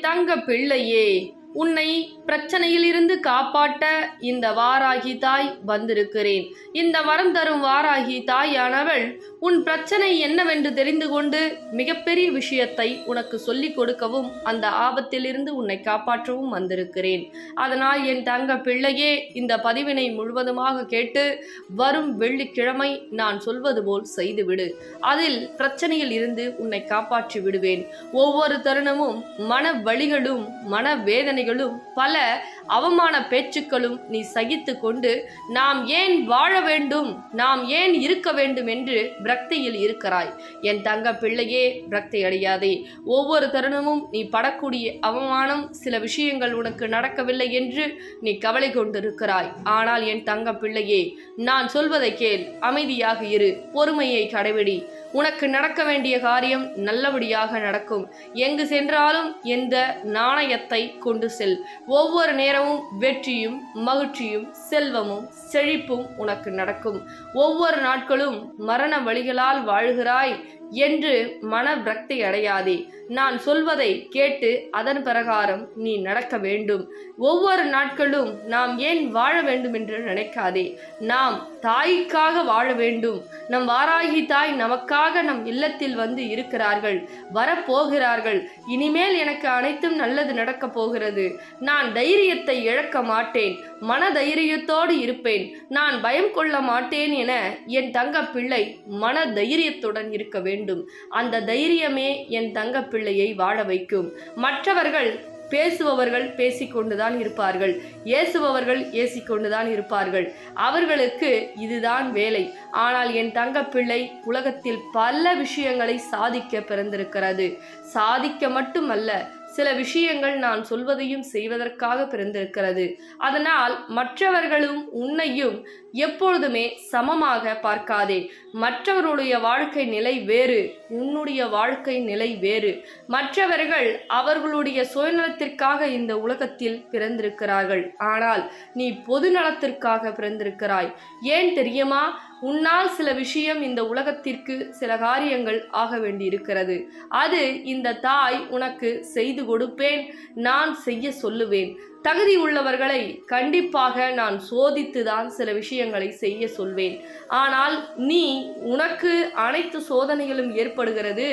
தங்க பிள்ளையே உன்னை பிரச்சனையிலிருந்து காப்பாற்ற இந்த வாராகி தாய் வந்திருக்கிறேன். இந்த வரம் தரும் வாராகி தாயானவள் உன் பிரச்சனை என்னவென்று தெரிந்து கொண்டு மிகப்பெரிய விஷயத்தை உனக்கு சொல்லிக் கொடுக்கவும் அந்த ஆபத்திலிருந்து உன்னை காப்பாற்றவும் வந்திருக்கிறேன். அதனால் என் தங்க பிள்ளையே இந்த பதிவினை முழுவதுமாக கேட்டு வரும் வெள்ளிக்கிழமை நான் சொல்வது போல் செய்துவிடு. அதில் பிரச்சனையில் இருந்து உன்னை காப்பாற்றி விடுவேன். ஒவ்வொரு தருணமும் மன வழிகளும் மன வேதனைகளும் பல அவமான பேச்சுக்களும் நீ சகித்து கொண்டு நாம் ஏன் வாழ வேண்டும் நாம் ஏன் இருக்க வேண்டும் என்று பிரக்தியில் இருக்கிறாய். என் தங்க பிள்ளையே பிரக்தி அடையாதே. ஒவ்வொரு தருணமும் நீ படக்கூடிய அவமானம் சில விஷயங்கள் உனக்கு நடக்கவில்லை என்று நீ கவலை கொண்டிருக்கிறாய். ஆனால் என் தங்க பிள்ளையே நான் சொல்வதை கேள் அமைதியாக இரு பொறுமையை கடைபிடி. உனக்கு நடக்க வேண்டிய காரியம் நல்லபடியாக நடக்கும். எங்கு சென்றாலும் எந்த நாணயத்தை கொண்டு செல். ஒவ்வொரு நேரமும் வெற்றியும் மகிழ்ச்சியும் செல்வமும் செழிப்பும் உனக்கு நடக்கும். ஒவ்வொரு நாட்களும் மரண வழிகளால் வாழ்கிறாய். என்று மன விரக்தி அடையாதே. நான் சொல்வதை கேட்டு அதன் பிரகாரம் நீ நடக்க வேண்டும். ஒவ்வொரு நாட்களும் நாம் ஏன் வாழ வேண்டும் என்று நினைக்காதே. நாம் தாய்க்காக வாழ வேண்டும். நம் வாராகி தாய் நமக்காக நம் இல்லத்தில் வந்து இருக்கிறார்கள். வரப்போகிறார்கள். இனிமேல் எனக்கு அனைத்தும் நல்லது நடக்கப் போகிறது. நான் தைரியத்தை இழக்க மாட்டேன். மன தைரியத்தோடு இருப்பேன். நான் பயம் கொள்ள மாட்டேன் என என் தங்க பிள்ளை மன தைரியத்துடன் இருக்க வேண்டும். அந்த தைரியமே என் தங்க பிள்ளையை வாழ வைக்கும். மற்றவர்கள் பேசுபவர்கள் பேசிக்கொண்டுதான் இருப்பார்கள். ஏசுபவர்கள் ஏசிக்கொண்டுதான் இருப்பார்கள். அவர்களுக்கு இதுதான் வேலை. ஆனால் என் தங்க பிள்ளை உலகத்தில் பல விஷயங்களை சாதிக்க பிறந்திருக்கிறது. சாதிக்க மட்டுமல்ல சில விஷயங்கள் நான் சொல்வதையும் செய்வதற்காக பிறந்திருக்கிறது. அதனால் மற்றவர்களும் உன்னையும் எப்பொழுதுமே சமமாக பார்க்காதே. மற்றவருடைய வாழ்க்கை நிலை வேறு உன்னுடைய வாழ்க்கை நிலை வேறு. மற்றவர்கள் அவர்களுடைய சுயநலத்திற்காக இந்த உலகத்தில் பிறந்திருக்கிறார்கள். ஆனால் நீ பொது நலத்திற்காக பிறந்திருக்கிறாய். ஏன் தெரியுமா? உன்னால் சில விஷயம் இந்த உலகத்திற்கு சில காரியங்கள் ஆக வேண்டியிருக்கிறது. அது இந்த தாய் உனக்கு செய்து கொடுப்பேன் நான் செய்ய சொல்லுவேன். தகுதி உள்ளவர்களை கண்டிப்பாக நான் சோதித்து தான் சில விஷயங்களை செய்ய சொல்வேன். ஆனால் நீ உனக்கு அனைத்து சோதனைகளும் ஏற்படுகிறது.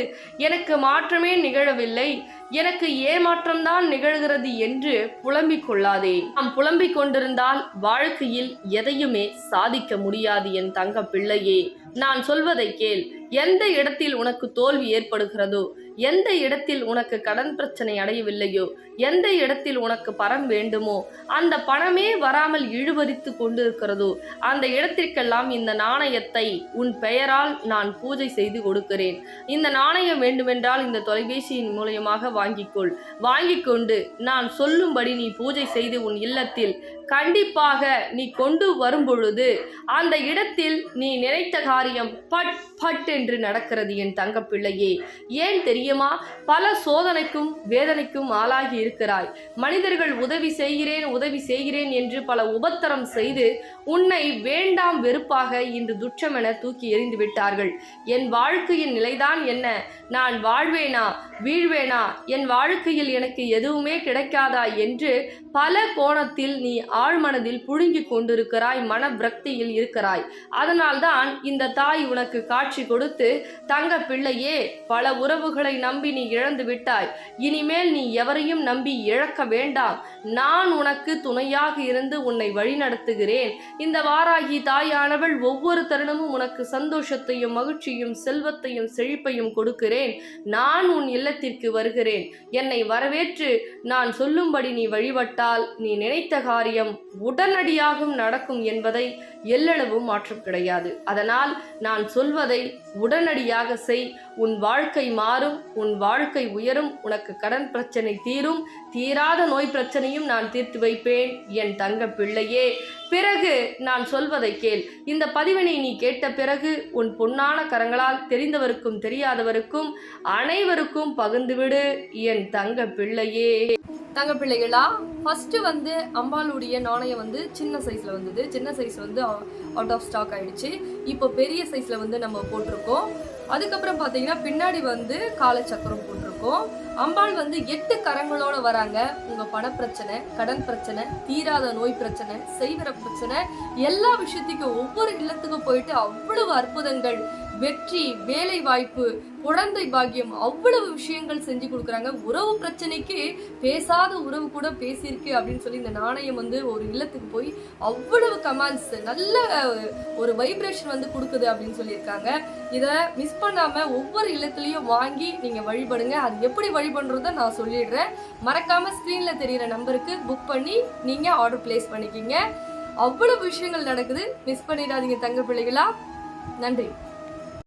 எனக்கு மாற்றமே நிகழவில்லை. எனக்கு ஏமாற்றம்தான் நிகழ்கிறது என்று புலம்பிக் கொள்ளாதே. நாம் புலம்பிக் கொண்டிருந்தால் வாழ்க்கையில் எதையுமே சாதிக்க முடியாது என் தங்க பிள்ளையே. நான் சொல்வதை கேள். எந்த இடத்தில் உனக்கு தோல்வி ஏற்படுகிறதோ எந்த இடத்தில் உனக்கு கடன் பிரச்சனை அடையவில்லையோ? எந்த இடத்தில் உனக்கு பணம் வேண்டுமோ? அந்த பணமே வராமல் இழுவரித்து கொண்டிருக்கிறதோ? அந்த இடத்திற்கெல்லாம் இந்த நாணயத்தை உன் பெயரால் நான் பூஜை செய்து கொடுக்கிறேன். இந்த நாணயம் வேண்டுமென்றால் இந்த தொலைபேசியின் மூலியமாக வாங்கிக்கொள். வாங்கிக் கொண்டு நான் சொல்லும்படி நீ பூஜை செய்து உன் இல்லத்தில் கண்டிப்பாக நீ கொண்டு வரும் பொழுது அந்த இடத்தில் நீ நினைத்த காரியம் பட் பட் என்று நடக்கிறது என் தங்கப்பிள்ளையே. ஏன் தெரியுமா? பல சோதனைக்கும் வேதனைக்கும் ஆளாகி இருக்கிறாய். மனிதர்கள் உதவி செய்கிறேன் உதவி செய்கிறேன் என்று பல உபத்தரம் செய்து உன்னை வேண்டாம் வெறுப்பாக இன்று துச்சமென தூக்கி எறிந்து விட்டார்கள். என் வாழ்க்கையின் நிலைதான் என்ன? நான் வாழ்வேனா? வீழ்வேனா? என் வாழ்க்கையில் எனக்கு எதுவுமே கிடைக்காதா? என்று பல கோணத்தில் நீ ஆழ்மனதில் புழுங்கிக் கொண்டிருக்கிறாய் மனவிரக்தியில் இருக்கிறாய். அதனால்தான் இந்த தாய் உனக்கு காட்சி கொடுத்து தங்க பிள்ளையே பல உறவுகளை நம்பி நீ இழந்து விட்டாய். இனிமேல் நீ எவரையும் நம்பி இழக்க வேண்டாம். நான் உனக்கு துணையாக இருந்து உன்னை வழிநடத்துகிறேன். இந்த வாராகி தாயானவள் ஒவ்வொரு தருணமும் உனக்கு சந்தோஷத்தையும் மகிழ்ச்சியும் செல்வத்தையும் செழிப்பையும் கொடுக்கிறேன். நான் உன் இல்லத்திற்கு வருகிறேன். என்னை வரவேற்று நான் சொல்லும்படி நீ வழிபட்டால் நீ நினைத்த காரியம் உடனடியாகவும் நடக்கும் என்பதை எல்லளவும் மாற்றம் கிடையாது. அதனால் நான் சொல்வதை உடனடியாக செய். உன் வாழ்க்கை மாறும் உன் வாழ்க்கை உயரும் உனக்கு கடன் பிரச்சனை தீரும். தீராத நோய் பிரச்சனையும் நான் தீர்த்து வைப்பேன் என் தங்க பிள்ளையே. பிறகு நான் சொல்வதை கேள். இந்த பதிவினை நீ கேட்ட பிறகு உன் பொன்னான கரங்களால் தெரிந்தவருக்கும் தெரியாதவருக்கும் அனைவருக்கும் பகிர்ந்துவிடு என் தங்க பிள்ளையே. தங்க பிள்ளைகளா? ஃபஸ்ட்டு வந்து அம்பாளுடைய நாணயம் வந்து சின்ன சைஸில் வந்தது. சின்ன சைஸ் வந்து அவுட் ஆஃப் ஸ்டாக் ஆகிடுச்சு இப்போ பெரிய சைஸில் வந்து நம்ம போட்டிருக்கோம். அதுக்கப்புறம் பார்த்தீங்கன்னா பின்னாடி வந்து காலச்சக்கரம் போட்டிருக்கோம். அம்பாள் வந்து எட்டு கரங்களோட வராங்க. உங்க பணப்பிரச்சனை கடன் பிரச்சனை தீராத நோய் பிரச்சனை செய்வர பிரச்சனை எல்லா விஷயத்துக்கும் ஒவ்வொரு இல்லத்துக்கும் போயிட்டு அவ்வளவு அற்புதங்கள் வெற்றி வேலை வாய்ப்பு குழந்தை பாக்கியம் அவ்வளவு விஷயங்கள் செஞ்சு கொடுக்குறாங்க. உறவு பிரச்சனைக்கு பேசாத உறவு கூட பேசியிருக்கு அப்படின்னு சொல்லி இந்த நாணயம் வந்து ஒரு இல்லத்துக்கு போய் அவ்வளவு கமாண்ட்ஸ் நல்ல ஒரு வைப்ரேஷன் வந்து கொடுக்குது அப்படின்னு சொல்லியிருக்காங்க. இதை மிஸ் பண்ணாம ஒவ்வொரு இல்லத்துலையும் வாங்கி நீங்க வழிபடுங்க. அது எப்படி வழிபடுறத நான் சொல்லிடுறேன். மறக்காம ஸ்க்ரீனில் தெரியிற நம்பருக்கு புக் பண்ணி நீங்க ஆர்டர் பிளேஸ் பண்ணிக்கிங்க. அவ்வளவு விஷயங்கள் நடக்குது. மிஸ் பண்ணிடாதீங்க தங்க பிள்ளைகளா. நன்றி.